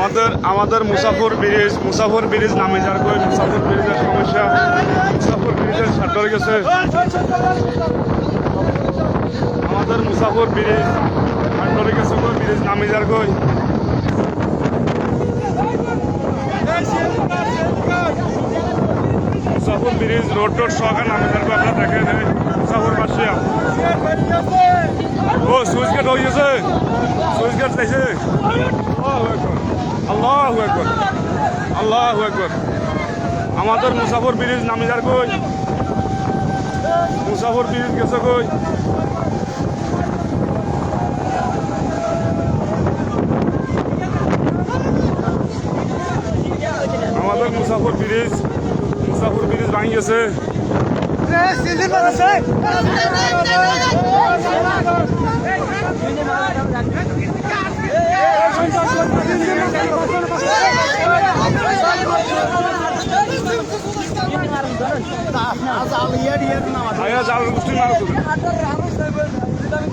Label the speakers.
Speaker 1: আমাদের আমাদের মুসাফর bridge মুসাফর bridge নামে যার কই মুসাফর ব্রিজের সমস্যা, মুসাফর ব্রিজের সার্টার গেছে। আমাদের মুসাফর ব্রিজ সার্টার গেছে কই, ব্রিজ নামে যার কই। মুসাফর ব্রিজ রোড টোড সহকার নামে যার কই, আপনারা দেখেন মুসাফর বাসিয়া। ও, সুইচ গেট হয়ে গেছে। সুইচ গেট চাইছে। আল্লাহ একবার আল্লাহ একবার আমাদের মুসাফর ব্রিজ নামিজার কই? মুসাফর ব্রিজ গেছে কই? আমাদের মুসাফর ব্রিজ মুসাফর ব্রিজ ভাঙি গেছে। আয়া জাল মুসলিম আজ তুমি
Speaker 2: এই এই